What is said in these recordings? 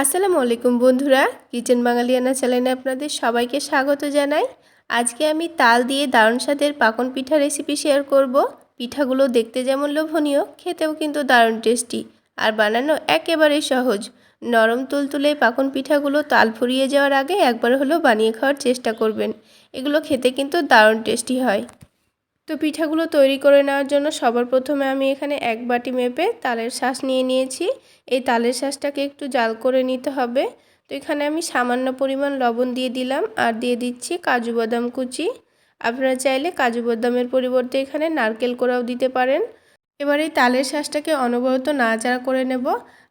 আসসালামু আলাইকুম বন্ধুরা, কিচেন বাঙালিয়ানা চ্যানেলে আপনাদের সবাইকে স্বাগত জানাই। আজকে আমি তাল দিয়ে দারুণ স্বাদের পাকন পিঠা রেসিপি শেয়ার করব। পিঠাগুলো দেখতে যেমন লোভনীয়, খেতেও কিন্তু দারুণ টেস্টি আর বানানো একেবারেই সহজ। নরম তুলতুলে পাকন পিঠাগুলো তাল ফুরিয়ে যাওয়ার আগে একবার হলেও বানিয়ে খাওয়ার চেষ্টা করবেন। এগুলো খেতে কিন্তু দারুণ টেস্টি হয়। তো পিঠাগুলো তৈরি করে নেওয়ার জন্য সবার প্রথমে আমি এখানে এক বাটি মেপে তালের শ্বাস নিয়ে নিয়েছি। এই তালের শ্বাসটাকে একটু জাল করে নিতে হবে। তো এখানে আমি সামান্য পরিমাণ লবণ দিয়ে দিলাম আর দিয়ে দিচ্ছি কাজু বাদাম কুচি। আপনারা চাইলে কাজু বাদামের পরিবর্তে এখানে নারকেল কোড়াও দিতে পারেন। এবার এই তালের শ্বাসটাকে অনবরত নাড়াচাড়া করে নেব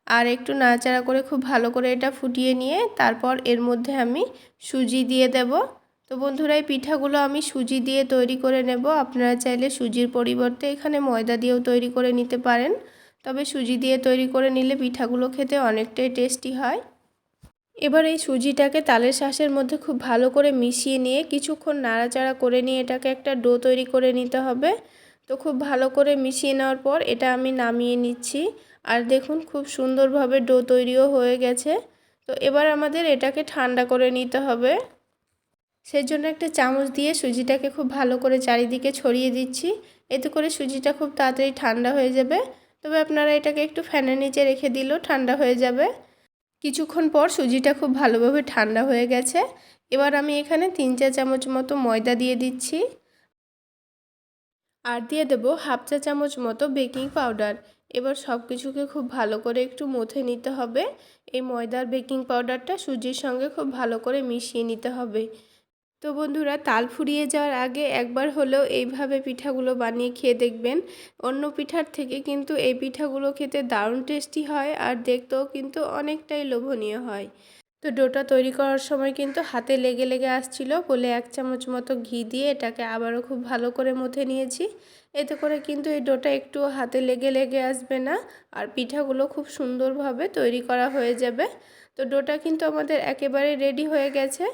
আর একটু নাড়াচাড়া করে খুব ভালো করে এটা ফুটিয়ে নিয়ে তারপর এর মধ্যে আমি সুজি দিয়ে দেবো। তো বন্ধুরা, এই পিঠাগুলো আমি সুজি দিয়ে তৈরি করে নেব। আপনারা চাইলে সুজির পরিবর্তে এখানে ময়দা দিয়েও তৈরি করে নিতে পারেন। তবে সুজি দিয়ে তৈরি করে নিলে পিঠাগুলো খেতে অনেকটাই টেস্টি হয়। এবার এই সুজিটাকে তালের শ্বাসের মধ্যে খুব ভালো করে মিশিয়ে নিয়ে কিছুক্ষণ নাড়াচাড়া করে নিয়ে এটাকে একটা ডো তৈরি করে নিতে হবে। তো খুব ভালো করে মিশিয়ে নেওয়ার পর এটা আমি নামিয়ে নিচ্ছি। আর দেখুন, খুব সুন্দরভাবে ডো তৈরিও হয়ে গেছে। তো এবার আমাদের এটাকে ঠান্ডা করে নিতে হবে। সেই জন্য একটা চামচ দিয়ে সুজিটাকে খুব ভালো করে চারিদিকে ছড়িয়ে দিচ্ছি। এতে করে সুজিটা খুব তাড়াতাড়ি ঠান্ডা হয়ে যাবে। তবে আপনারা এটাকে একটু ফ্যানের নিচে রেখে দিলেও ঠান্ডা হয়ে যাবে। কিছুক্ষণ পর সুজিটা খুব ভালোভাবে ঠান্ডা হয়ে গেছে। এবার আমি এখানে তিন চা চামচ মতো ময়দা দিয়ে দিচ্ছি। আর দিয়ে দেবো হাফ চা চামচ মতো বেকিং পাউডার। এবার সব কিছুকে খুব ভালো করে একটু মথে নিতে হবে। এই ময়দার বেকিং পাউডারটা সুজির সঙ্গে খুব ভালো করে মিশিয়ে নিতে হবে। তো বন্ধুরা, তাল ফুরিয়ে যাওয়ার আগে একবার হলেও এইভাবে পিঠাগুলো বানিয়ে খেয়ে দেখবেন। অন্য পিঠার থেকে কিন্তু এই পিঠাগুলো খেতে দারুণ টেস্টি হয় আর দেখতেও কিন্তু অনেকটাই লোভনীয় হয়। তো ডোটা তৈরি করার সময় কিন্তু হাতে লেগে লেগে আসছিল, বলে এক চামচ মতো ঘি দিয়ে এটাকে আবারও খুব ভালো করে মথে নিয়েছি। এতে করে কিন্তু এই ডোটা একটু হাতে লেগে লেগে আসবে না আর পিঠাগুলো খুব সুন্দরভাবে তৈরি করা হয়ে যাবে। তো ডোটা কিন্তু আমাদের একেবারে রেডি হয়ে গেছে।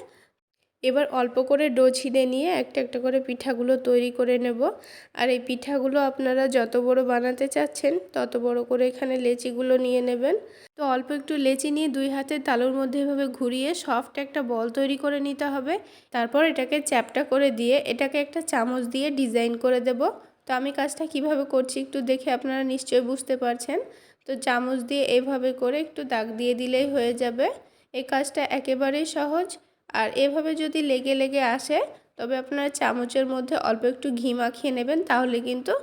এবার অল্প করে ডো ছিঁড়ে নিয়ে একটা একটা করে পিঠাগুলো তৈরি করে নেব। আর এই পিঠাগুলো আপনারা যত বড় বানাতে চাচ্ছেন, তত বড় করে এখানে লেচিগুলো নিয়ে নেবেন। তো অল্প একটু লেচি নিয়ে দুই হাতে তালুর মধ্যে এভাবে ঘুরিয়ে সফট একটা বল তৈরি করে নিতে হবে। তারপর এটাকে চ্যাপটা করে দিয়ে এটাকে একটা চামচ দিয়ে ডিজাইন করে দেব। তো আমি কাজটা কীভাবে করছি একটু দেখে আপনারা নিশ্চয়ই বুঝতে পারছেন। তো চামচ দিয়ে এভাবে করে একটু দাগ দিয়ে দিলেই হয়ে যাবে। এই কাজটা একেবারেই সহজ। আর এভাবে যদি লেগে লেগে আসে, তবে আপনারা চামচের মধ্যে অল্প একটু ঘি মাখিয়ে নেবেন, তাহলে কিন্তু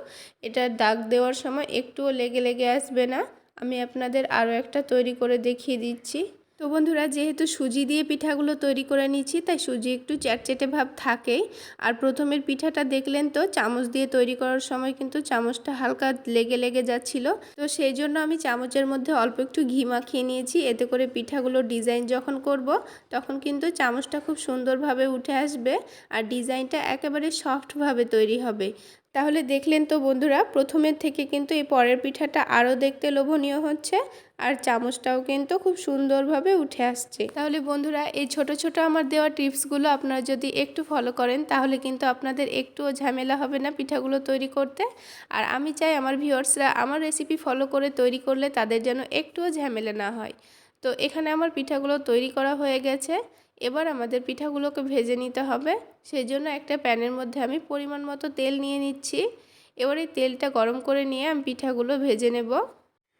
এটা দাগ দেওয়ার সময় একটুও লেগে লেগে আসবে না। আমি আপনাদের আরও একটা তৈরি করে দেখিয়ে দিচ্ছি। তো বন্ধুরা, যেহেতু সুজি দিয়ে পিঠাগুলো তৈরি করে নিচ্ছি, তাই সুজি একটু চ্যাটচেটে ভাব থাকেই। আর প্রথমের পিঠাটা দেখলেন তো, চামচ দিয়ে তৈরি করার সময় কিন্তু চামচটা হালকা লেগে লেগে যাচ্ছিল। তো সেই জন্য আমি চামচের মধ্যে অল্প একটু ঘি মাখিয়ে নিয়েছি, এতে করে পিঠাগুলো ডিজাইন যখন করব, তখন কিন্তু চামচটা খুব সুন্দরভাবে উঠে আসবে আর ডিজাইনটা একেবারে সফটভাবে তৈরি হবে। তাহলে দেখলেন তো বন্ধুরা, প্রথমের থেকে কিন্তু এই পরের পিঠাটা আরও দেখতে লোভনীয় হচ্ছে। আর চামচটাও কিন্তু খুব সুন্দরভাবে উঠে আসছে। তাহলে বন্ধুরা, এই ছোট ছোট আমার দেওয়া টিপসগুলো আপনারা যদি একটু ফলো করেন, তাহলে কিন্তু আপনাদের একটুও ঝামেলা হবে না পিঠাগুলো তৈরি করতে। আর আমি চাই আমার ভিউয়ার্সরা আমার রেসিপি ফলো করে তৈরি করলে তাদের যেন একটুও ঝামেলা না হয়। তো এখানে আমার পিঠাগুলো তৈরি করা হয়ে গেছে। এবার আমাদের পিঠাগুলোকে ভেজে নিতে হবে। সেই জন্য একটা প্যানের মধ্যে আমি পরিমাণ মতো তেল নিয়ে নিচ্ছি। এবার এই তেলটা গরম করে নিয়ে আমি পিঠাগুলো ভেজে নেব।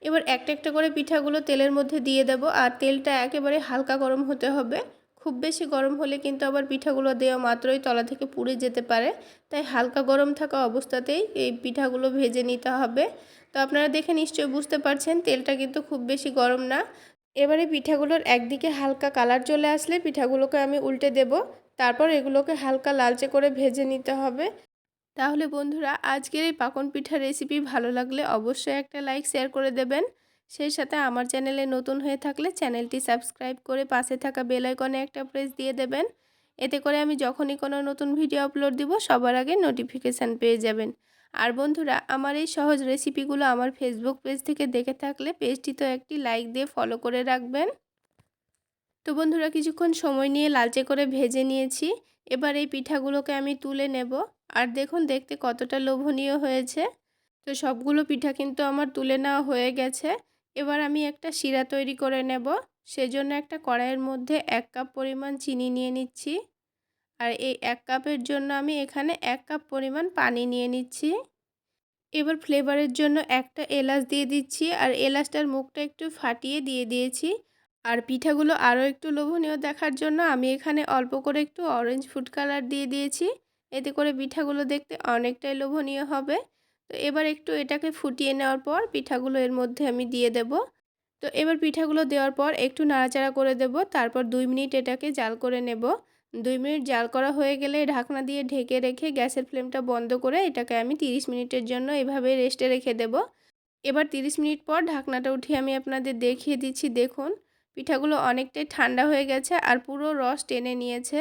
এবার একটা একটা করে পিঠাগুলো তেলের মধ্যে দিয়ে দেব, আর তেলটা একেবারে হালকা গরম হতে হবে। খুব বেশি গরম হলে কিন্তু আবার পিঠাগুলো দেওয়া মাত্রই তলা থেকে পুড়ে যেতে পারে। তাই হালকা গরম থাকা অবস্থাতেই এই পিঠাগুলো ভেজে নিতে হবে। তো আপনারা দেখে নিশ্চয়ই বুঝতে পারছেন, তেলটা কিন্তু খুব বেশি গরম না। এবারে পিঠাগুলোর একদিকে হালকা কালার চলে আসলে পিঠাগুলোকে আমি উল্টে দেব, তারপর এগুলোকে হালকা লালচে করে ভেজে নিতে হবে। তাহলে বন্ধুরা, আজকের এই পাকন পিঠার রেসিপি ভালো লাগলে অবশ্যই একটা লাইক শেয়ার করে দেবেন। সেই সাথে আমার চ্যানেলে নতুন হয়ে থাকলে চ্যানেলটি সাবস্ক্রাইব করে পাশে থাকা বেল আইকনে একটা প্রেস দিয়ে দেবেন। এতে করে আমি যখনই কোনো নতুন ভিডিও আপলোড দিব, সবার আগে নোটিফিকেশান পেয়ে যাবেন। আর বন্ধুরা, আমার এই সহজ রেসিপিগুলো আমার ফেসবুক পেজ থেকে দেখে থাকলে পেজটি তো একটি লাইক দিয়ে ফলো করে রাখবেন। তো বন্ধুরা, কিছুক্ষণ সময় নিয়ে লালচে করে ভেজে নিয়েছি। এবার এই পিঠাগুলোকে আমি তুলে নেব। আর দেখুন, দেখতে কতটা লোভনীয় হয়েছে। তো সবগুলো পিঠা কিন্তু আমার তুলে নেওয়া হয়ে গেছে। এবার আমি একটা শিরা তৈরি করে নেব। সেজন্য একটা কড়াইয়ের মধ্যে এক কাপ পরিমাণ চিনি নিয়ে নিচ্ছি। আর এই এক কাপের জন্য আমি এখানে এক কাপ পরিমাণ পানি নিয়ে নিচ্ছি। এবার ফ্লেভারের জন্য একটা এলাচ দিয়ে দিচ্ছি। আর এলাচটার মুখটা একটু ফাটিয়ে দিয়ে দিয়েছি। আর পিঠাগুলো আরও একটু লোভনীয় দেখার জন্য আমি এখানে অল্প করে একটু অরেঞ্জ ফুড কালার দিয়ে দিয়েছি। এতে করে পিঠাগুলো দেখতে অনেকটাই লোভনীয় হবে। তো এবার একটু এটাকে ফুটিয়ে নেওয়ার পর পিঠাগুলো এর মধ্যে আমি দিয়ে দেব। তো এবার পিঠাগুলো দেওয়ার পর একটু নাড়াচাড়া করে দেব, তারপর দুই মিনিট এটাকে জাল করে নেব। দুই মিনিট জাল করা হয়ে গেলে ঢাকনা দিয়ে ঢেকে রেখে গ্যাসের ফ্লেমটা বন্ধ করে এটাকে আমি 30 মিনিটের জন্য এভাবে রেস্টে রেখে দেব। এবার 30 মিনিট পর ঢাকনাটা উঠিয়ে আমি আপনাদের দেখিয়ে দিচ্ছি। দেখুন, পিঠাগুলো অনেকটাই ঠান্ডা হয়ে গেছে আর পুরো রস টেনে নিয়েছে।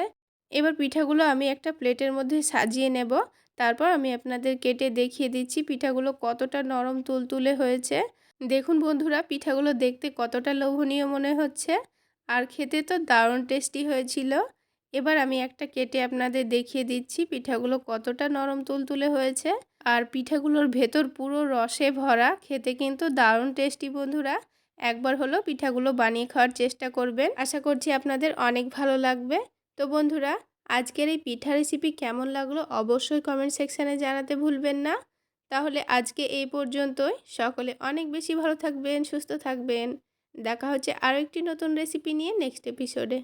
এবার পিঠাগুলো আমি একটা প্লেটের মধ্যে সাজিয়ে নেব। তারপর আমি আপনাদের কেটে দেখিয়ে দিচ্ছি পিঠাগুলো কতটা নরম তুলতুলে হয়েছে। দেখুন বন্ধুরা, পিঠাগুলো দেখতে কতটা লোভনীয় মনে হচ্ছে। আর খেতে তো দারুণ টেস্টি হয়েছিল। এবার আমি একটা কেটে আপনাদের দেখিয়ে দিচ্ছি পিঠাগুলো কতটা নরম তুলতুলে হয়েছে। আর পিঠাগুলোর ভেতর পুরো রসে ভরা, খেতে কিন্তু দারুণ টেস্টি বন্ধুরা। একবার হলো পিঠাগুলো বানিয়ে খাওয়ার চেষ্টা করবেন। আশা করছি আপনাদের অনেক ভালো লাগবে। তো বন্ধুরা, আজকের এই পিঠা রেসিপি কেমন লাগল অবশ্যই কমেন্ট সেকশানে জানাতে ভুলবেন না। তাহলে আজকে এই পর্যন্তই। সকলে অনেক বেশি ভালো থাকবেন, সুস্থ থাকবেন। দেখা হচ্ছে আরও একটি নতুন রেসিপি নিয়ে নেক্সট এপিসোডে